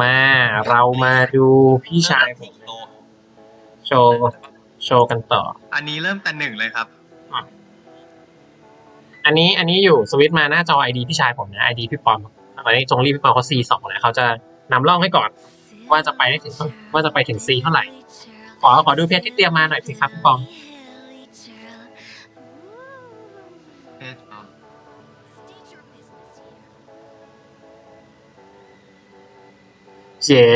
มาเรามาดูพี่ชายผมโชว์โชว์กันต่อ อันนี้เริ่มแต่หนึ่งเลยครับอันนี้อันนี้อยู่สวิตช์มาหน้าจอ ID พี่ชายผมนะ ID พี่ปอมตอนนี้จงรีบพี่ปอมเขา C สองแล้วเขาจะนำร่องให้ก่อน ว่าจะไปได้ถึงว่าจะไปถึง C เท่าไหร่ ขอขอดูเพจที่เตรียมมาหน่อยสิครับพี่ปอม เจ็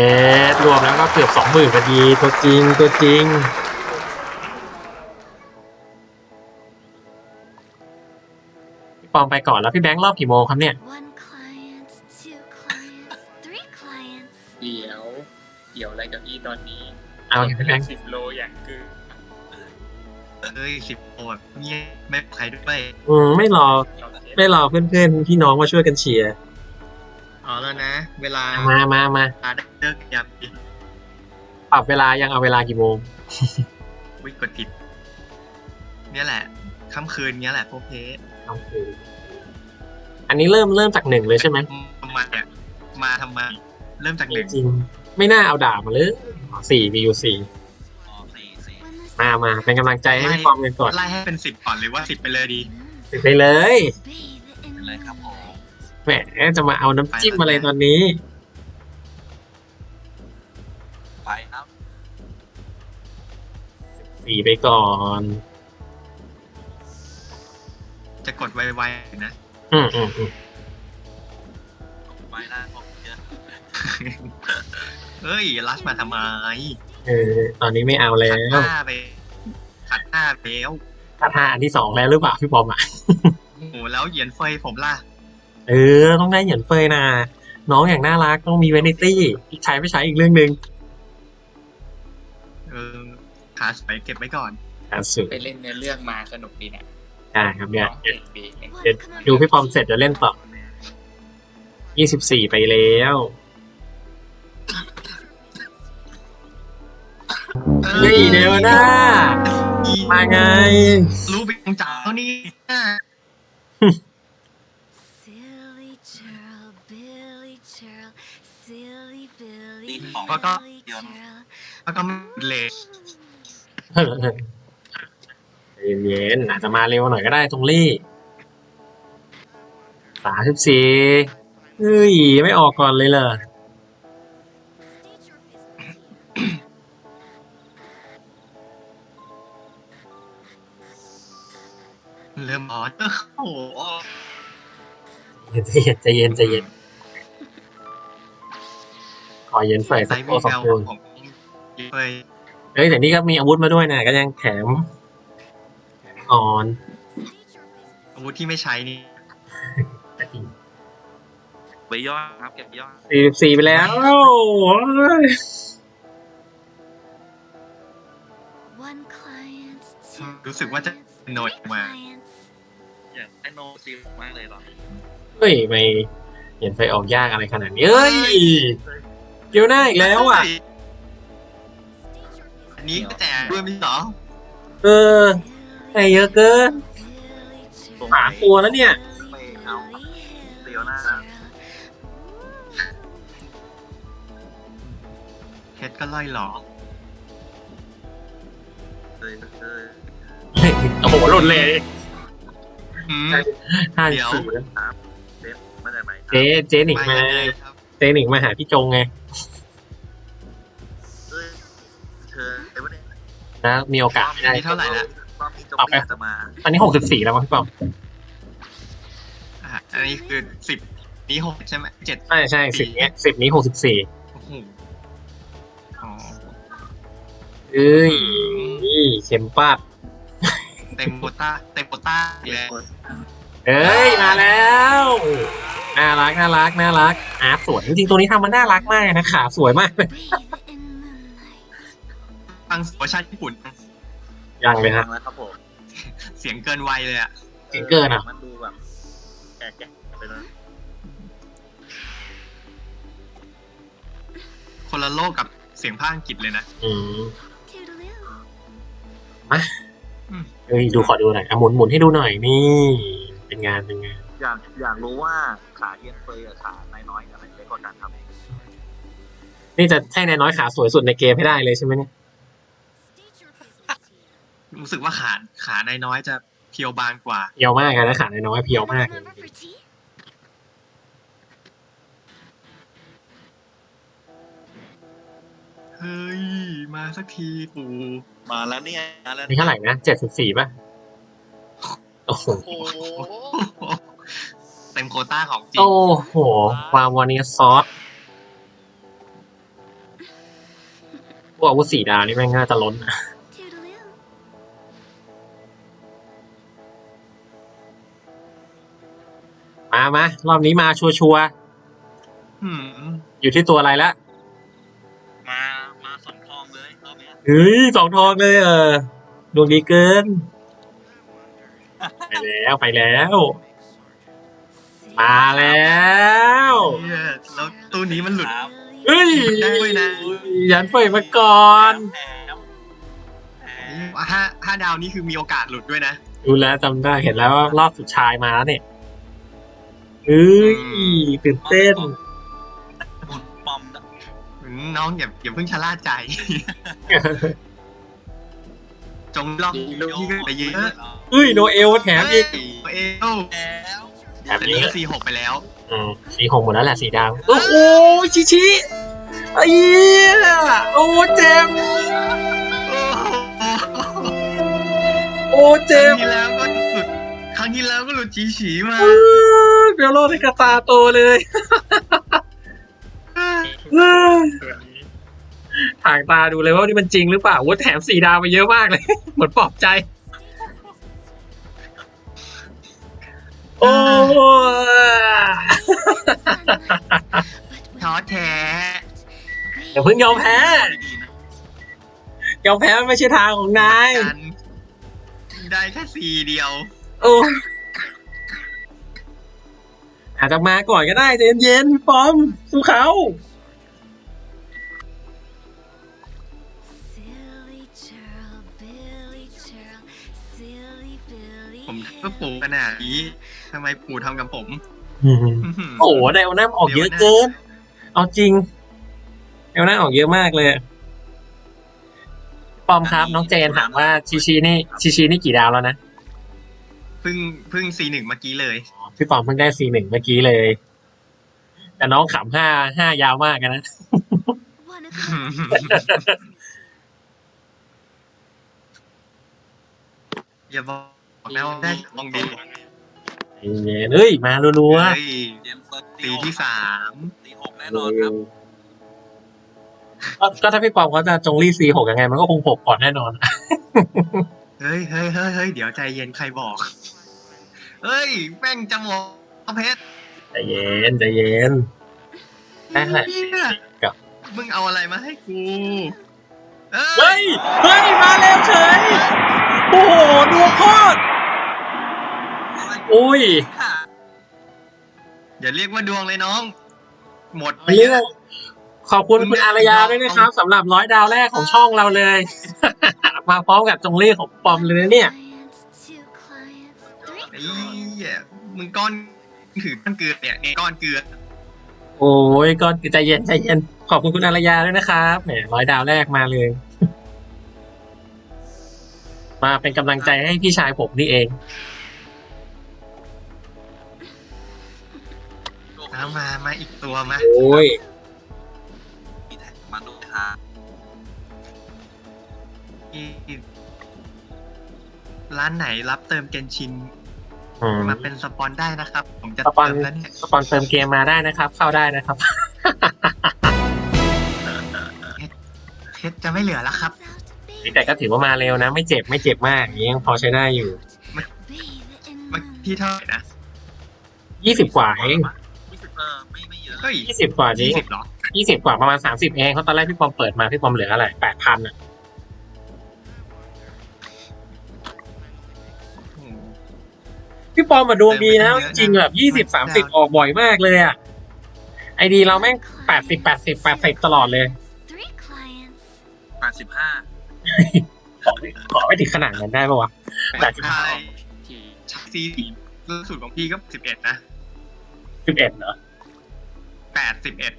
ดรวมแล้วก็เกือบสองหมื่นพอดีตัวจริงตัวจริง พี่ปอมไปก่อนแล้วพี่แบงค์รอบกี่โมงครับเนี่ย One client, two clients, three clients. เดี๋ยว เดี๋ยวอะไรกับพี่ตอนนี้เอาพี่แบงค์สิบโลอย่างคือเอ้ยสิบโอดเงียบไม่ใครด้วย อืมไม่รอ เราเทสไม่รอเพื่อนๆพี่น้องมาช่วยกันเชียร์ เอาแล้วนะ เวลามามามาได้เลิกยามดีปรับเวลายังเอาเวลากี่โมงวิกดผิดเนี่ยแหละค่ำคืนเนี้ยแหละพวกเพสอันนี้เริ่มเริ่มจากหนึ่งเลยใช่ไหมทำไมอะมาทำไมเริ่มจากหนึ่งจริง ไม่น่าเอาดาบมาเลยสี่มีอยู่สี่อ๋อสี่สี่ When the มามาเป็นกำลังใจให้พี่ปอมกันก่อนไล่ให้เป็นสิบก่อนหรือว่าสิบไปเลยดีสิไปเลย bathe in เป็นไรครับผม แหมจะมาเอาน้ำจิ้มอะไรตอนนี้ ไปครับสี่ไปก่อน จะกดไวๆนะอืมอืมอืมไปนะผมเยอะเฮ้ยลัชมาทำไมเออตอนนี้ไม่เอาแล้ขัดวหน้าไปขัดหน้าไปแล้วถ้าทาอันที่สองแล้วหรือเปล่าพี่ปอมอะโอ้โหแล้วเหยียนเฟยผมล่ะ เออ ต้องได้เหยียนเฟยนะน้องอย่างน่ารักต้องมีเวนิตี้ใช้ไม่ใช้อีกเรื่องหนึ่งเออขาสวยเก็บไว้ก่อนอะสุดไปเล่นในเรื่องมาสนุกดีเนี่ยอ่าครับเนี่ยร้องเก่งดีเนี่ย One เดี๋ยว client. ดูพี่ปอมเสร็จจะเล่นต่อยี่สิบสี่ไปแล้ว เฮ้ยเดี๋ยวนะ มาไง รู้ไปตรงจังแล้วนี่ ตีของแล้วก็ Billy เดี๋ยว churl. แล้วก็ไม่เลทเย็นๆอาจจะมาเร็วหน่อยก็ได้ตรงรี่สามสิบสี่เฮ้ย ไม่ออกก่อนเลยเหรอเริ่มร้อนโอ้โห ใจเย็นใจเย็นใจเย็นข อเย็นใส่ไซสักส์ตัวมีสอแวงวตัวผมเคยเฮ้ยแต่นี่ก็มีอาวุธมาด้วยนะก็ยังแถมแถมอ่อน อาวุธที่ไม่ใช้นี่ไปยอดครับเก็บยอดสี่สิบสี่ไปแล้วโอ้ย One client, two รู้สึกว่าจะ clients, โนด three มา clients. อยากได้โนซิลมากเลยเหรอเฮ้ยไม่เห็นไฟออกยากอะไรขนาดนี้เฮ้ย เกี่ยวหน้าอีกแล้วอะ อันนี้ก็แจกด้วยมีเหรอเออไอ้เยอะเกิน Billy สามตัวแล้วเนี่ย ไม่เอาเดียวหน้าเพชรก็ล่อยหลอกเลยเลยโอ้โหหลุดเลยอืมห้าเดี๋ยวสี่เด็บมาจากไหนครับเจ๊เจ๊หนิงมามายังไงครับ เจ๊หนิงมาหาพี่จงไงเอ้ยเชิญเดี๋ยววันนี้นะมีโอกาสไม่ได้นี่เท่าไหร่แล้วรอบนี้จงต่อไปไม่จะมาตอนนี้หกสิบสี่แล้วมั้งพี่ปอมอะอันนี้คือสิบนี้หกใช่ไหมเจ็ดใช่ใช่สิบเนี้ยสิบนี้หกสิบสี่โอ้โหอ๋อเอ้ยเข็มปัดเต็มโควต้าเต็มโควต้าอีกแล้วเอ้ยมาแล้วน่ารักน่ารักน่ารักอาร์ตสวยจริงๆตัวนี้ทำมันน่ารักมากนะขาสวยมากเลย Bathe in moonlight. ฟังเวอร์ชันญี่ปุ่นยังเลยฮะแล้วครับผมเสียงเกินวัยเลยอะเก่งเกินอะมันดูแบบแก่ๆไปเลยคนละโลกกับเสียงภาคอังกฤษเลยนะ อืม Toodaloo. เอ้ยดูขอดูหน่อยอะหมุนหมุนให้ดูหน่อยนี่ เป็นงานเป็นงาน อยากอยากรู้ว่าขาเอียนเฟยกับขาน้อยน้อยๆอะไรเล็กนี่จะให้นายน้อยขาสวยสุดในเกมให้ได้เลยใช่ไหมเนี่ย State your business here. รู้สึกว่าขาขาในน้อยจะเพียวบางกว่าเพียวมากอะนะขานายน้อยเพียวมาก Remember for tea? เฮ้ยมาสักทีปูมาแล้วเนี่ยมาแล้วนี่เท่าไหร่นะเจ็ดสิบสี่ป่ะโอ้โหโอ้โห เต็มโควต้าของจริงโอ้โห ความวันนี้ซอสพวกอาวุธสีดาวนี่แม่งน่าจะล้นอะ Toodaloo. มามารอบนี้มาชัวร์หืมๆอยู่ที่ตัวอะไรละมา มาสองทองเลยรอบเนี้ยเฮ้ยสองทองเลยเออดวงดีเกิน ไปแล้วไปแล้ว มาแล้วเนี่ยแล้วตู้นี้มันหลุด ครับเฮ้ยได้ด้วยนะ ยันเปิดมาก่อน แถมแถมห้าห้าดาวนี่คือมีโอกาสหลุดด้วยนะ ดูแล้วจำได้เห็นแล้วว่ารอบสุดท้ายมาแล้วเนี่ยเฮ้ยตื่นเต้น บุญปอมนะอืมน้องอย่าอย่าเพิ่งชะล่าใจ จงลองพี่ก็ไปเยอะเฮ้ยโนเอลแถมอีกเอ้ยแล้ว แถแต่มอีนี่กก็สี่หกไปแล้วอืมสีหงหมดแล้วแหละสีดำโอ้โหชิชิไอ้เหี้ยโอ้เจมส์โอ้เจครั้มงส์ที่แล้วก็หลุดครั้งที่แล้วก็หลุดจีฉีมาเออเบลโลที่กระตาโตเลยเออทางตาดูเลยว่านี่มันจริงหรือเปล่าว่าแถมสีดาวไปเยอะมากเลย เหมือนปลอบใจ อย่าเพิ่งยอมแพ้ดีนะยอมแพ้ไม่ใช่ทางของนายกันได้แค่สี่เดียว โอ้อาจจะมาก่อนก็ได้ใจเย็นๆพี่ปอมสู้เขา Silly churl, Billy churl, silly Billy. ผมก็ปู่ขนาดนี้ทำไมปู่ทำกับผม โอ้โหไดโอน่าออกเยอะเกิน เอาจริง ไดโอน่าออกเยอะมากเลยปอมครับ น้องเจนถามว่าชิชินี่ชิชินี่กี่ดาวแล้วนะเพิ่งเพิ่งซีหนึ่งเมื่อกี้เลย พี่ปอมเพิ่งได้ซีหนึ่งเมื่อกี้เลย แต่น้องขำห้าห้ายาวมากอะนะ Wanna go? อย่าบอกนะว่าได้ลองดีใจเย็นเฮ้ยมารัวเฮ้ยเจมส์เฟิร์สสีที่สามตีหกๆแน่นอนครับก็ ก็ถ้าพี่ปอมเขาจะจงรีซีหกยังไง มันก็คงหกก่อนแน่นอน เฮ้ยเฮ้ยเฮ้ยเฮ้ยเดี๋ยวใจเย็นใครบอก เฮ้ยแป้งจมูกเพชรใจเย็นใจเย็นได้แหละเนี่ยกับมึงเอาอะไรมาให้กูเฮ้ย เฮ้ย มาเร็วเฉย โอ้โหดวงโคตรอุ้ยค่ะอย่าเรียกว่าดวงเลยน้อง หมดไปเรื่อง ขอบคุณคุณอารยาด้วยนะครับสำหรับร้อยดาวแรกของช่องเราเลย มาพร้อมกับจงรีของปอมเลยนะเนี่ย Clients, two clients, three ไอ้ clients. เหี้ยมึงก้อนถือก้อนเกลือเนี่ยเนี่ยก้อนเกลือ โอ้ยก็ใจเย็นใจเย็นขอบคุณคุณอารยาด้วยนะครับแหมร้อยดาวแรกมาเลย มาเป็นกำลังใจให้พี่ชายผมนี่เองเอามา มาอีกตัวมา โอ้ย ร้านไหนรับเติมเกนชินอืมมาเป็นสปอนได้นะครับ ผมจะสปอนเติมแล้วเนี่ยสปอนเติมเกมมาได้นะครับ เข้าได้นะครับ เพชรจะไม่เหลือแล้วครับ แต่ก็ถือว่ามาเร็วนะ ไม่เจ็บไม่เจ็บมากอย่างนี้ยังพอใช้ได้อยู่ เมื่อที่เท่าไหร่นะยี่สิบกว่าเองไม่สิบเออไม่ไม่เยอะเฮ้ยยี่สิบกว่าจริยี่งสิบเหรอ ยี่สิบกว่าประมาณสามสิบเองเขาะตอนแรกพี่ปอมเปิดมาพี่ปอมเหลืออะไรแปดพันอะ พี่ปอมมาดวงดีนะจริงๆแบบยี่สิบสามสิบออกบ่อยมากเลยอะไอดีเราแม่งแปดสิบแปดสิบแปดสิบตลอดเลย Three clients. แปดสิบห้าขอขอไม่ถึงขนาดนั้นได้ปะวะแปดสิบใช่ทีชักซีล่าสุดของพี่ก็สิบเอ็ดนะสิบเอ็ดเหรอแปดสิบเอ็ด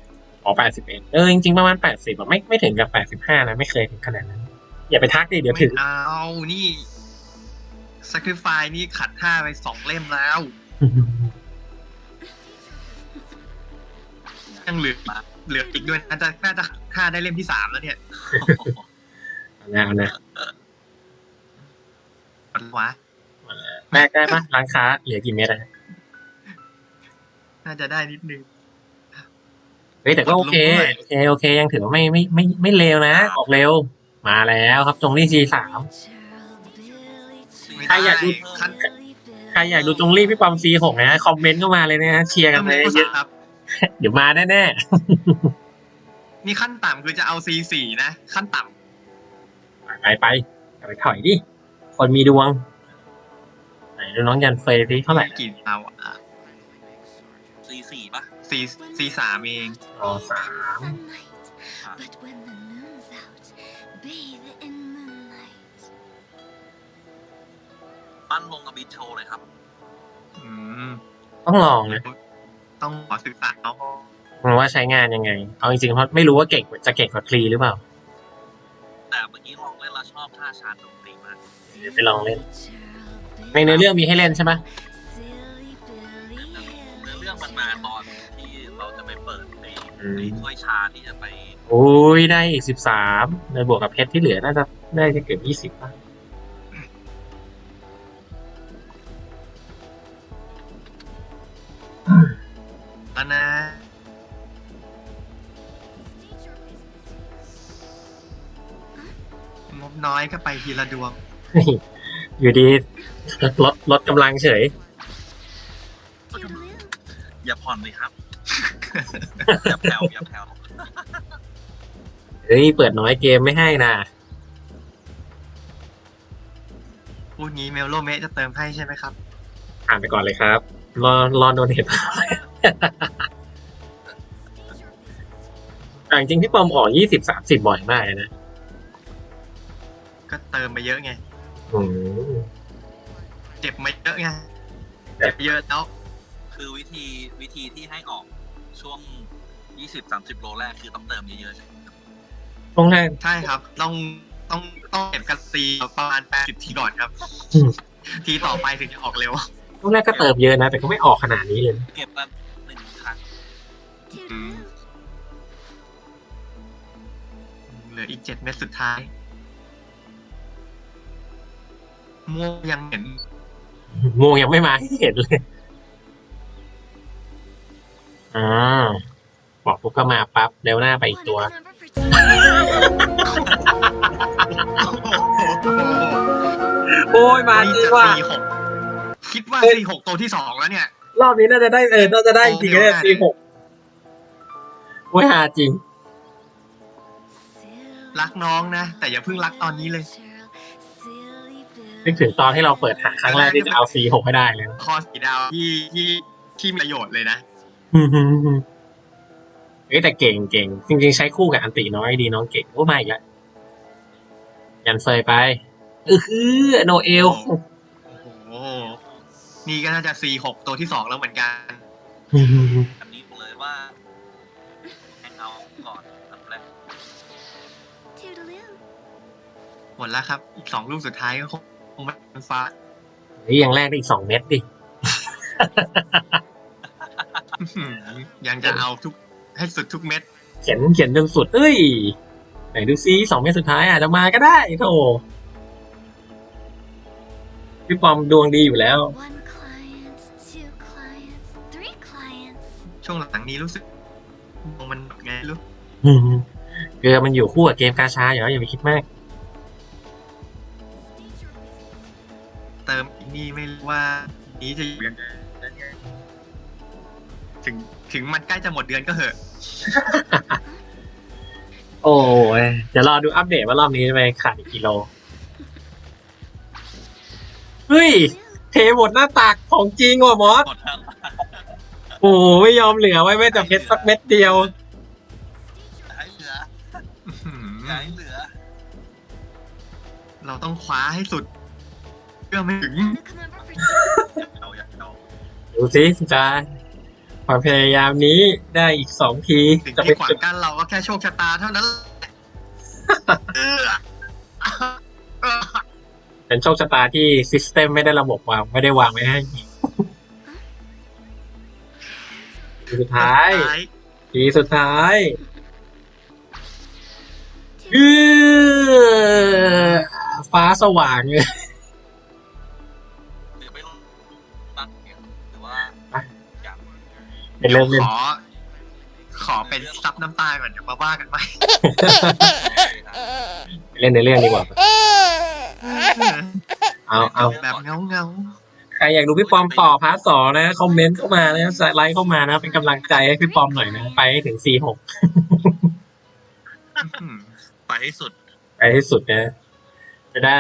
อ๋อแปดสิบเอ็ดเออจริงๆประมาณแปดสิบอะไม่ไม่ถึงกับแปดสิบห้านะไม่เคยถึงขนาดนั้น อย่าไปทักดิเดี๋ยวไม่ถึงเอานี่ sacrifice นี่ขัดท่าไปสองเล่มแล้ว ยังเหลือเหลืออีกด้วยน่าจะน่าจะท่าได้เล่มที่สามแล้วเนี่ยเอานะเอานะมันวะแลกได้ปะร้านค้าเหลือกี่เม็ดอะน่าจะได้นิดนึง เฮ้ยแต่ก็โอเคลดลงเท่าไหร่โอเคโอเคยังถือว่าไม่ไม่ไม่ไม่เลวนะ ออกเร็ว มาแล้วครับจงลี่ G สาม ไม่ใครอยากดู ขั้นใครอยากดูจงลี่พี่ปอม C หกนะคอมเมนต์เข้ามาเลยนะเชียร์กันเลยเยอะครับเดี๋ยวมาแน่นี่ขั้นต่ำคือจะเอา C สี่นะ ขั้นต่ๆไปไปไปไปถอยดิคนมีดวงไหนดูน้องยันเฟยสิำเท่าไหร่ กี่เอาอะ ซีสี่ปะ C C สามเองอ๋อสาม But when the moon's out, bathe in ปั้นลงกับบิทโชว์เลยครับ อืมต้องลองนะต้องขอศึกษาเอามันว่าใช้งานยังไง เอาจริงๆเพราะไม่รู้ว่าเก่งจะเก่งกว่าคลีหรือเปล่า แต่เมื่อกี้ลองเล่นแล้วชอบท่าชาร์จดนตรีมากเดี๋ยวไปลองเล่น ในเนื้อเรื่องมีให้เล่นใช่ไหมเนื้อเรื่องมันมาตอนที่เราจะไปเปิดในอืมในถ้วยชาที่จะไป โอ้ยได้อีกสิบสามในบวกกับเพชรที่เหลือน่าจะได้จะเกือบยี่สิบป่ะ ก็ไปทีละดวง อยู่ดีลดลดกำลังเฉย อย่าผ่อนเลยครับ อย่าแผ่วอย่าแผ่วเฮ้ย เปิดน้อยเกมไม่ให้นะพูดงี้เมลโลเมะจะเติมให้ใช่ไหมครับ อ่านไปก่อนเลยครับ รอรอโดนเห็นแต่จริงๆพี่ปอมออกยี่สิบสามสิบบ่อยมากเลยนะ ก็เติมไปเยอะไง อืมเจ็บมาเยอะไง เจ็บเยอะแล้ว คือวิธีวิธีที่ให้ออกช่วง 20-30 โลแรกคือต้องเติมเยอะๆใช่ไหมครับช่วงแรกใช่ครับ ต้องต้องต้องเก็บกันตีประมาณแปดสิบทีก่อนครับอืมทีต่อไปถึงจะออกเร็วช่วงแรกก็เติมเยอะนะ แต่ก็ไม่ออกขนาดนี้เลยนะเก็บละหนึ่งครั้งอืมเหลืออีกเจ็ดเม็ดสุดท้าย ม่วงยังเห็นงงยังไม่มาให้เห็นเลย อ่า บอกปุ๊บก็มาปั๊บเร็วหน้าไปอีกตัว โอ้ยมาจนี่ริงจะว่ะ สี่หกคิดว่าสี่หกตัวที่สองแล้วเนี่ย รอบนี้น่าจะได้เออน่าจะได้จริงๆเนี่ยปีหกโอ้ยหาจริง รักน้องนะ แต่อย่าเพิ่งรักตอนนี้เลย นึกถึงตอนที่เราเปิดหาครั้งแรกที่จะเอา C6 ให้ได้เลยคอสีดาวที่ที่ที่มีประโยชน์เลยนะเฮ้ยแต่เก่งเก่งจริง ๆ ใช้คู่กับอันติน้อยดีน้องเก่งโอ้มาอีกแล้วยันเฟยไปเออฮือโนเอลโอ้โหนี่ก็น่าจะสี่หกตัวที่สองแล้วเหมือนกันอันนี้บอกเลยว่าแฮงเอาก่อนอันแรกหมดแล้วครับ อีกสองลูกสุดท้ายก็คงคงไม่เป็นฟ้าเฮ้ยยังแรกได้อีกสองเม็ดดิ อื้อหือยังจะเอาทุกให้สุดทุกเม็ด เขียนเขียนจนสุด เอ้ย ไหนดูซิสองเม็ดสุดท้ายอาจจะมาก็ได้โธ่พี่ปอมดวงดีอยู่แล้ว One client, two clients, three clients. ช่วงหลังนี้รู้สึกมองมันหมดไงไม่รู้เกลือมันอยู่คู่กับเกมกาชาอยู่แล้วอย่าไปคิดมาก เติมอีกนี่ไม่รู้ว่านี้จะอยู่ยังไงถึงถึงมันใกล้จะหมดเดือนก็เหอะ โอ้ยเดี๋ยวรอดูอัปเดตว่ารอบนี้จะไปขาดอีกกิโล เฮ้ย เทหมดหน้าตักของจริงว่ะมอส หมดแล้วโอ้ไม่ยอมเหลือไว้แม้แต่เพชรสักเม็ดเดียวอย่าให้เหลืออื้อหืออย่าให้เหลือ เราต้องคว้าให้สุด เพื่อไม่ถึง Wanna come over for tea? เอาอย่าเอาดูสิจะไปความพยายามนี้ได้อีกสองทีสิ่งจะเป็ที่นขวาจุงดกั้นเราก็แค่โชคชะตาเท่านั้นแหละเออเออเป็นโชคชะตาที่ซิสเต็มไม่ได้ระบบวางไม่ได้วางไว้ให้ทีสุดท้ายทีสุดท้ายเออฟ้าสว่างเลย เป็นเรื่องเล่นขอ ขอเป็นซับน้ำตาก่อนเดี๋ยวมาว่ากันใหม่ เล่นในเรื่องดีกว่า เอาเอาแบบเงาเงาใครอยากดูพี่ปอมต่อพาร์ทสองนะคอมเมนต์เข้ามานะไลค์เข้ามานะ เป็นกำลังใจให้พี่ปอมหน่อยนะไปให้ถึง C6 ๆไปให้สุด ไปให้สุดนะจะได้